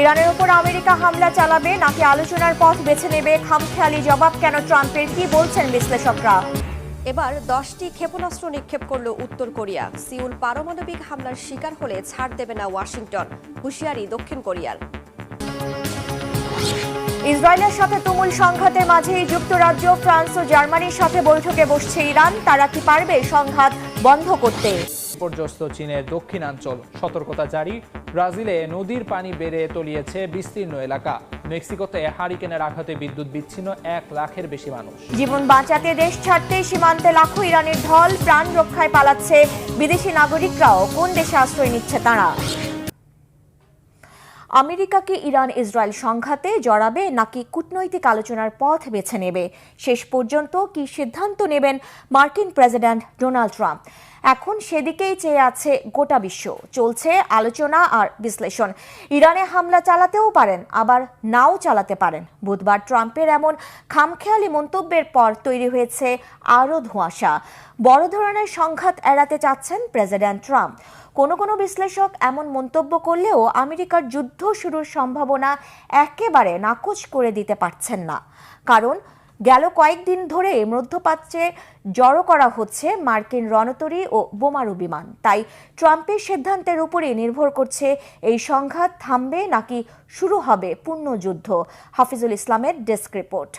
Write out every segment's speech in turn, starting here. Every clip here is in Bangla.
ইরানের উপর আমেরিকা হামলা চালাবে নাকি আলোচনার পথ বেছে নেবে খামখেয়ালি জবাব কেন ট্রাম্পের? কি বলছেন বিশ্লেষকরা? এবার দশটি ক্ষেপণাস্ত্র নিক্ষেপ করল উত্তর কোরিয়া। সিউল পারমাণবিক হামলার শিকার হলে ছাড় দেবে না ওয়াশিংটন হুঁশিয়ারি দক্ষিণ কোরিয়ার। ইসরায়েলের সাথে তুমুল সংঘাতের মাঝেই যুক্তরাজ্য ফ্রান্স ও জার্মানির সাথে বৈঠকে বসছে ইরান। তারা কি পারবে সংঘাত বন্ধ করতে? বিপর্যস্ত চীনের দক্ষিণাঞ্চল। সতর্কতা জারি। ব্রাজিলে নদীর পানি বেড়ে তলিয়েছে বিস্তীর্ণ এলাকা। মেক্সিকোতে হারিকেনের আঘাতে বিদ্যুৎ বিচ্ছিন্ন এক লাখের বেশি মানুষ। জীবন বাঁচাতে দেশ ছাড়তে সীমান্তে লাখো ইরানের ঢল প্রাণ রক্ষায় পালাচ্ছে বিদেশি নাগরিকরাও। কোন দেশে আশ্রয় নিচ্ছে তারা? আমেরিকাকে ইরান ইসরায়েল সংঘাতে জড়াবে নাকি কূটনৈতিক আলোচনার পথ বেছে নেবে? শেষ পর্যন্ত কি সিদ্ধান্ত নেবেন মার্কিন প্রেসিডেন্ট ডোনাল্ড ট্রাম্প? এখন সেদিকেই চেয়ে আছে গোটা বিশ্ব। চলছে আলোচনা আর বিশ্লেষণ। ইরানে হামলা চালাতেও পারেন, আবার নাও চালাতে পারেন। বুধবার ট্রাম্পের এমন খামখেয়ালি মন্তব্যের পর তৈরি হয়েছে আরও ধোঁয়াশা। বড় ধরনের সংঘাত এড়াতে চাচ্ছেন প্রেসিডেন্ট ট্রাম্প। কোনো কোনো বিশ্লেষক এমন মন্তব্য করলেও আমেরিকার যুদ্ধ শুরুর সম্ভাবনা একেবারে নাকচ করে দিতে পারছেন না। কারণ গেল কয়েকদিন ধরে মধ্যপ্রাচ্যে জড়ো করা হচ্ছে মার্কিন রণতরী ও বোমারু বিমান। তাই ট্রাম্পের সিদ্ধান্তের উপরে নির্ভর করছে এই সংঘাত থামবে নাকি শুরু হবে পূর্ণ যুদ্ধ হাফিজুল ইসলামের ডেস্ক রিপোর্ট।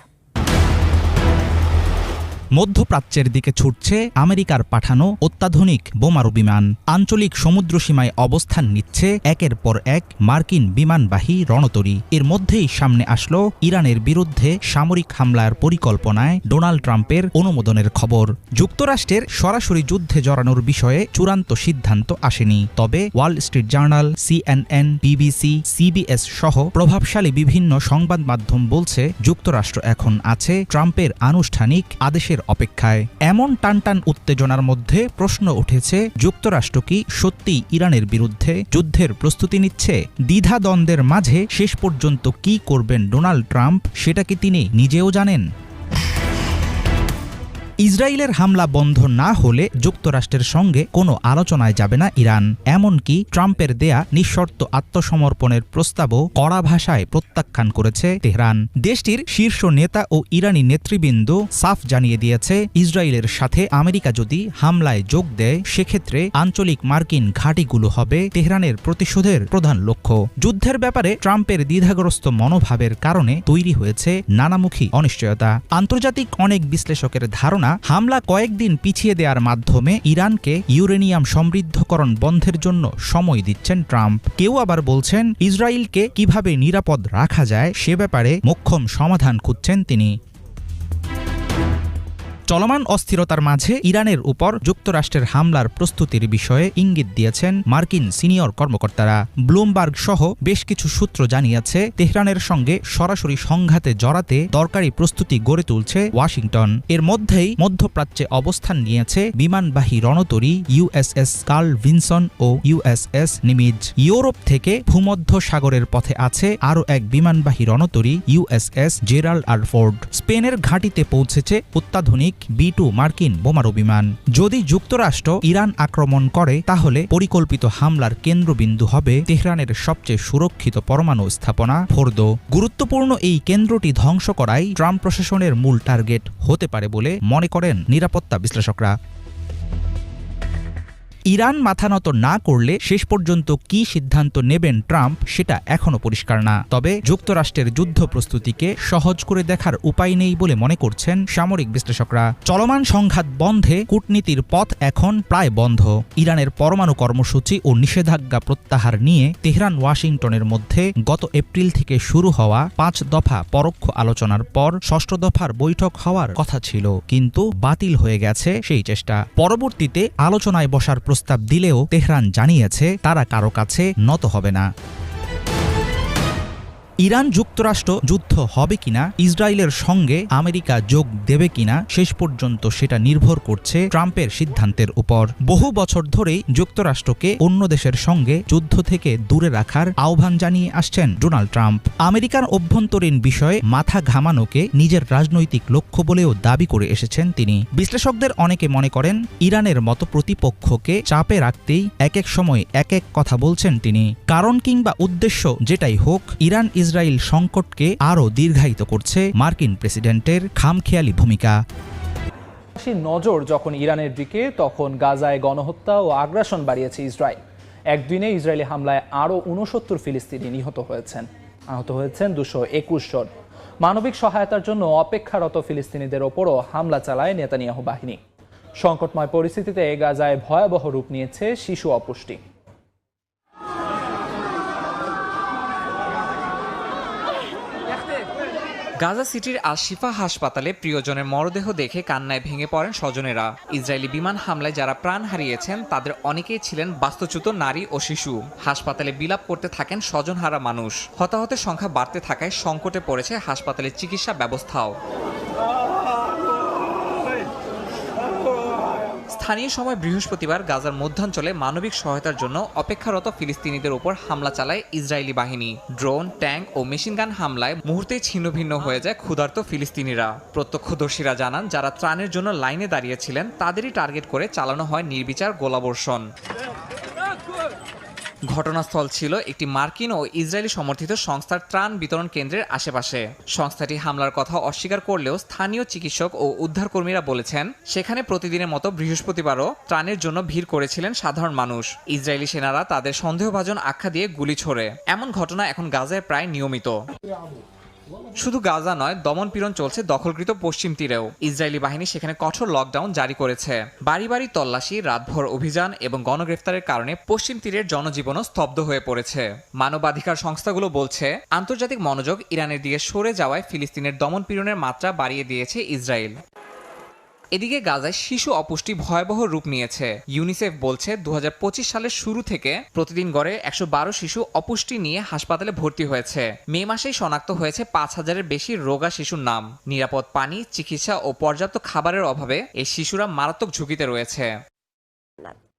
মধ্যপ্রাচ্যের দিকে ছুটছে আমেরিকার পাঠানো অত্যাধুনিক বোমারু বিমান। আঞ্চলিক সমুদ্র সীমায় অবস্থান নিচ্ছে একের পর এক মার্কিন বিমানবাহী রণতরী। এর মধ্যেই সামনে আসলো ইরানের বিরুদ্ধে সামরিক হামলার পরিকল্পনায় ডোনাল্ড ট্রাম্পের অনুমোদনের খবর। যুক্তরাষ্ট্রের সরাসরি যুদ্ধে জড়ানোর বিষয়ে চূড়ান্ত সিদ্ধান্ত আসেনি। তবে Wall Street Journal, CNN, BBC, CBS সহ প্রভাবশালী বিভিন্ন সংবাদ মাধ্যম বলছে, যুক্তরাষ্ট্র এখন আছে ট্রাম্পের আনুষ্ঠানিক আদেশের অপেক্ষায় এমন টানটান উত্তেজনার মধ্যে প্রশ্ন উঠেছে, যুক্তরাষ্ট্র কি সত্যি ইরানের বিরুদ্ধে যুদ্ধের প্রস্তুতি নিচ্ছে? দ্বিধাদ্বন্দ্বের মাঝে শেষ পর্যন্ত কি করবেন ডোনাল্ড ট্রাম্প? সেটা কি তিনি নিজেও জানেন? ইসরায়েলের হামলা বন্ধ না হলে যুক্তরাষ্ট্রের সঙ্গে কোনো আলোচনায় যাবে না ইরান। এমনকি ট্রাম্পের দেয়া নিঃশর্ত আত্মসমর্পণের প্রস্তাবও কড়া ভাষায় প্রত্যাখ্যান করেছে তেহরান। দেশটির শীর্ষ নেতা ও ইরানি নেতৃবৃন্দ সাফ জানিয়ে দিয়েছে, ইসরায়েলের সাথে আমেরিকা যদি হামলায় যোগ দেয়, সেক্ষেত্রে আঞ্চলিক মার্কিন ঘাঁটিগুলো হবে তেহরানের প্রতিশোধের প্রধান লক্ষ্য। যুদ্ধের ব্যাপারে ট্রাম্পের দ্বিধাগ্রস্ত মনোভাবের কারণে তৈরি হয়েছে নানামুখী অনিশ্চয়তা। আন্তর্জাতিক অনেক বিশ্লেষকের ধারণা হামলা কয়েকদিন পিছিয়ে দেওয়ার মাধ্যমে ইরানকে ইউরেনিয়াম সমৃদ্ধকরণ বন্ধের জন্য সময় দিচ্ছেন ট্রাম্প। কেউ আবার বলছেন, ইসরায়েলকে কীভাবে নিরাপদ রাখা যায় সে ব্যাপারে মোক্ষম সমাধান খুঁজছেন তিনি। চলমান অস্থিরতার মাঝে ইরানের উপর যুক্তরাষ্ট্রের হামলার প্রস্তুতির বিষয়ে ইঙ্গিত দিয়েছেন মার্কিন সিনিয়র কর্মকর্তারা। ব্লুমবার্গ সহ বেশ কিছু সূত্র জানিয়েছে, তেহরানের সঙ্গে সরাসরি সংঘাতে জড়াতে দরকারি প্রস্তুতি গড়ে তুলছে ওয়াশিংটন। এর মধ্যেই মধ্যপ্রাচ্যে অবস্থান নিয়েছে বিমানবাহী রণতরী ইউএসএস কার্ল ভিনসন ও ইউএসএস নিমিজ। ইউরোপ থেকে ভূমধ্য সাগরের পথে আছে আরও এক বিমানবাহী রণতরী ইউএসএস জেরাল্ড আরফোর্ড স্পেনের ঘাঁটিতে পৌঁছেছে অত্যাধুনিক বি টু মার্কিন বোমারু বিমান যদি যুক্তরাষ্ট্র ইরান আক্রমণ করে, তাহলে পরিকল্পিত হামলার কেন্দ্রবিন্দু হবে তেহরানের সবচেয়ে সুরক্ষিত পরমাণু স্থাপনা। ফোর্দ, গুরুত্বপূর্ণ এই কেন্দ্রটি ধ্বংস করাই ট্রাম্প প্রশাসনের মূল টার্গেট হতে পারে বলে মনে করেন নিরাপত্তা বিশ্লেষকরা। ইরান মাথানত না করলে শেষ পর্যন্ত কি সিদ্ধান্ত নেবেন ট্রাম্প সেটা এখনও পরিষ্কার না। তবে যুক্তরাষ্ট্রের যুদ্ধ প্রস্তুতিকে সহজ করে দেখার উপায় নেই বলে মনে করছেন সামরিক বিশ্লেষকরা। চলমান সংঘাত বন্ধে কূটনীতির পথ এখন প্রায় বন্ধ। ইরানের পরমাণু কর্মসূচি ও নিষেধাজ্ঞা প্রত্যাহার নিয়ে তেহরান, ওয়াশিংটনের মধ্যে গত এপ্রিল থেকে শুরু হওয়া পাঁচ দফা পরোক্ষ আলোচনার পর ষষ্ঠ দফার বৈঠক হওয়ার কথা ছিল। কিন্তু বাতিল হয়ে গেছে সেই চেষ্টা। পরবর্তীতে আলোচনায় বসার প্রস্তাব দিলেও তেহরান জানিয়েছে তারা কারও কাছে নত হবে না। ইরান যুক্তরাষ্ট্র যুদ্ধ হবে কিনা, ইসরায়েলের সঙ্গে আমেরিকা যোগ দেবে কিনা, শেষ পর্যন্ত সেটা নির্ভর করছে ট্রাম্পের সিদ্ধান্তের উপর। বহু বছর ধরেই যুক্তরাষ্ট্রকে অন্য দেশের সঙ্গে যুদ্ধ থেকে দূরে রাখার আহ্বান জানিয়ে আসছেন ডোনাল্ড ট্রাম্প। আমেরিকার অভ্যন্তরীণ বিষয়ে মাথা ঘামানোকে নিজের রাজনৈতিক লক্ষ্য বলেও দাবি করে এসেছেন তিনি। বিশ্লেষকদের অনেকে মনে করেন, ইরানের মতো প্রতিপক্ষকে চাপে রাখতেই এক এক সময় এক এক কথা বলছেন তিনি। কারণ কিংবা উদ্দেশ্য যেটাই হোক ইরান ইসরায়েল সংকটকে আরও দীর্ঘায়িত করছে মার্কিন প্রেসিডেন্টের খামখেয়ালি ভূমিকা। নজর যখন ইরানের দিকে, তখন গাজায় গণহত্যা ও আগ্রাসন বাড়িয়েছে ইসরায়েল। একদিনে ইসরায়েলি হামলায় আরও উনসত্তর ফিলিস্তিনি নিহত হয়েছেন। আহত হয়েছেন দুশো একুশ জন। মানবিক সহায়তার জন্য অপেক্ষারত ফিলিস্তিনিদের ওপরও হামলা চালায় নেতানিয়াহু বাহিনী। সংকটময় পরিস্থিতিতে গাজায় ভয়াবহ রূপ নিয়েছে শিশু অপুষ্টি। গাজা সিটির আল শিফা হাসপাতালে প্রিয়জনের মরদেহ দেখে কান্নায় ভেঙে পড়েন স্বজনেরা। ইসরায়েলি বিমান হামলায় যারা প্রাণ হারিয়েছেন, তাদের অনেকেই ছিলেন বাস্তুচ্যুত নারী ও শিশু। হাসপাতালে বিলাপ করতে থাকেন স্বজনহারা মানুষ। হতাহতের সংখ্যা বাড়তে থাকায় সংকটে পড়েছে হাসপাতালের চিকিৎসা ব্যবস্থাও। স্থানীয় সময় বৃহস্পতিবার গাজার মধ্যাঞ্চলে মানবিক সহায়তার জন্য অপেক্ষারত ফিলিস্তিনিদের উপর হামলা চালায় ইসরায়েলি বাহিনী। ড্রোন, ট্যাঙ্ক ও মেশিনগান হামলায় মুহূর্তেই ছিন্নভিন্ন হয়ে যায় ক্ষুধার্ত ফিলিস্তিনিরা। প্রত্যক্ষদর্শীরা জানান, যারা ত্রাণের জন্য লাইনে দাঁড়িয়েছিলেন তাদেরই টার্গেট করে চালানো হয় নির্বিচার গোলাবর্ষণ। ঘটনাস্থল ছিল একটি মার্কিন ও ইসরায়েলি সমর্থিত সংস্থার ত্রাণ বিতরণ কেন্দ্রের আশেপাশে। সংস্থাটি হামলার কথা অস্বীকার করলেও স্থানীয় চিকিৎসক ও উদ্ধারকর্মীরা বলেছেন, সেখানে প্রতিদিনের মতো বৃহস্পতিবারও ত্রাণের জন্য ভিড় করেছিলেন সাধারণ মানুষ। ইসরায়েলি সেনারা তাদের সন্দেহভাজন আখ্যা দিয়ে গুলি ছোড়ে। এমন ঘটনা এখন গাজায় প্রায় নিয়মিত। শুধু গাজা নয় দমন পীড়ন চলছে দখলকৃত পশ্চিম তীরেও। ইসরায়েলি বাহিনী সেখানে কঠোর লকডাউন জারি করেছে। বাড়ি বাড়ি তল্লাশি, রাতভর অভিযান এবং গণগ্রেফতারের কারণে পশ্চিম তীরের জনজীবনও স্তব্ধ হয়ে পড়েছে। মানবাধিকার সংস্থাগুলো বলছে, আন্তর্জাতিক মনোযোগ ইরানের দিকে সরে যাওয়ায় ফিলিস্তিনের দমন পীড়নের মাত্রা বাড়িয়ে দিয়েছে ইসরায়েল। এদিকে গাজায় শিশু অপুষ্টি ভয়াবহ রূপ নিয়েছে। ইউনিসেফ বলছে দু হাজার পঁচিশ সালের শুরু থেকে প্রতিদিন গড়ে একশো বারো শিশু অপুষ্টি নিয়ে হাসপাতালে ভর্তি হয়েছে। মে মাসেই শনাক্ত হয়েছে পাঁচ হাজারের বেশি রোগা শিশুর নাম। নিরাপদ পানি, চিকিৎসা ও পর্যাপ্ত খাবারের অভাবে এই শিশুরা মারাত্মক ঝুঁকিতে রয়েছে।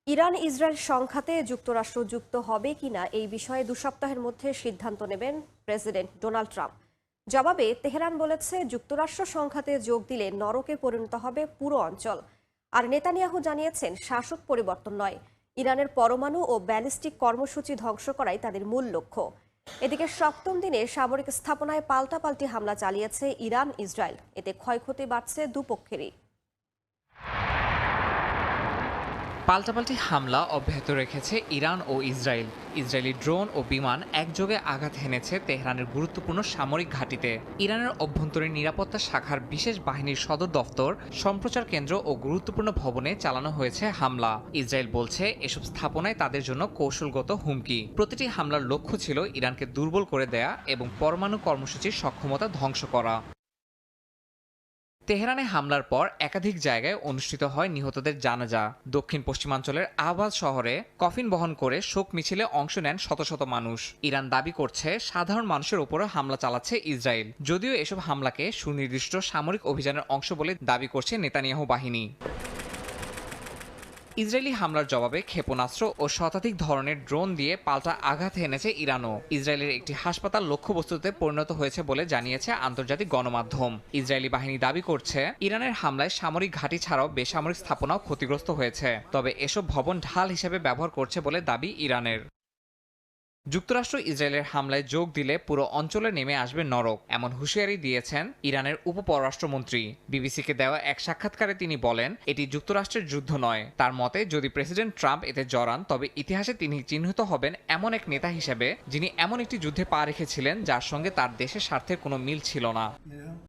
ইরান ইসরায়েল সংঘাতে যুক্তরাষ্ট্র যুক্ত হবে কিনা এই বিষয়ে দু সপ্তাহের মধ্যে সিদ্ধান্ত নেবেন প্রেসিডেন্ট ডোনাল্ড ট্রাম্প। জবাবে তেহরান বলেছে, যুক্তরাষ্ট্র সংঘাতে যোগ দিলে নরকে পরিণত হবে পুরো অঞ্চল। আর নেতানিয়াহু জানিয়েছেন, শাসক পরিবর্তন নয়। ইরানের পরমাণু ও ব্যালিস্টিক কর্মসূচি ধ্বংস করাই তাদের মূল লক্ষ্য। এদিকে সপ্তম দিনে সামরিক স্থাপনায় পাল্টাপাল্টি হামলা চালিয়েছে ইরান ইসরায়েল এতে ক্ষয়ক্ষতি বাড়ছে দুপক্ষেরই। পাল্টাপাল্টি হামলা অব্যাহত রেখেছে ইরান ও ইসরায়েল। ইসরায়েলি ড্রোন ও বিমান একযোগে আঘাত হেনেছে তেহরানের গুরুত্বপূর্ণ সামরিক ঘাঁটিতে। ইরানের অভ্যন্তরীণ নিরাপত্তা শাখার বিশেষ বাহিনীর সদর দফতর, সম্প্রচার কেন্দ্র ও গুরুত্বপূর্ণ ভবনে চালানো হয়েছে হামলা। ইসরায়েল বলছে, এসব স্থাপনায় তাদের জন্য কৌশলগত হুমকি। প্রতিটি হামলার লক্ষ্য ছিল ইরানকে দুর্বল করে দেয়া এবং পরমাণু কর্মসূচির সক্ষমতা ধ্বংস করা। তেহরানে হামলার পর একাধিক জায়গায় অনুষ্ঠিত হয় নিহতদের জানাজা। দক্ষিণ পশ্চিমাঞ্চলের আহবাজ শহরে কফিন বহন করে শোক মিছিলে অংশ নেন শত শত মানুষ। ইরান দাবি করছে, সাধারণ মানুষের উপরও হামলা চালাচ্ছে ইসরায়েল। যদিও এসব হামলাকে সুনির্দিষ্ট সামরিক অভিযানের অংশ বলে দাবি করছে নেতানিয়াহ বাহিনী। ইসরায়েলি হামলার জবাবে ক্ষেপণাস্ত্র ও শতাধিক ধরনের ড্রোন দিয়ে পাল্টা আঘাত এনেছে ইরানও। ইসরায়েলের একটি হাসপাতাল লক্ষ্যবস্তুতে পরিণত হয়েছে বলে জানিয়েছে আন্তর্জাতিক গণমাধ্যম। ইসরায়েলি বাহিনী দাবি করছে, ইরানের হামলায় সামরিক ঘাঁটি ছাড়াও বেসামরিক স্থাপনাও ক্ষতিগ্রস্ত হয়েছে। তবে এসব ভবন ঢাল হিসেবে ব্যবহার করছে বলে দাবি ইরানের। যুক্তরাষ্ট্র ইসরায়েলের হামলায় যোগ দিলে পুরো অঞ্চলে নেমে আসবে নরক, এমন হুঁশিয়ারি দিয়েছেন ইরানের উপপররাষ্ট্রমন্ত্রী বিবিসিকে দেওয়া এক সাক্ষাৎকারে তিনি বলেন, এটি যুক্তরাষ্ট্রের যুদ্ধ নয়। তার মতে, যদি প্রেসিডেন্ট ট্রাম্প এতে জড়ান, তবে ইতিহাসে তিনি চিহ্নিত হবেন এমন এক নেতা হিসেবে, যিনি এমন একটি যুদ্ধে পা রেখেছিলেন যার সঙ্গে তার দেশের স্বার্থের কোনো মিল ছিল না।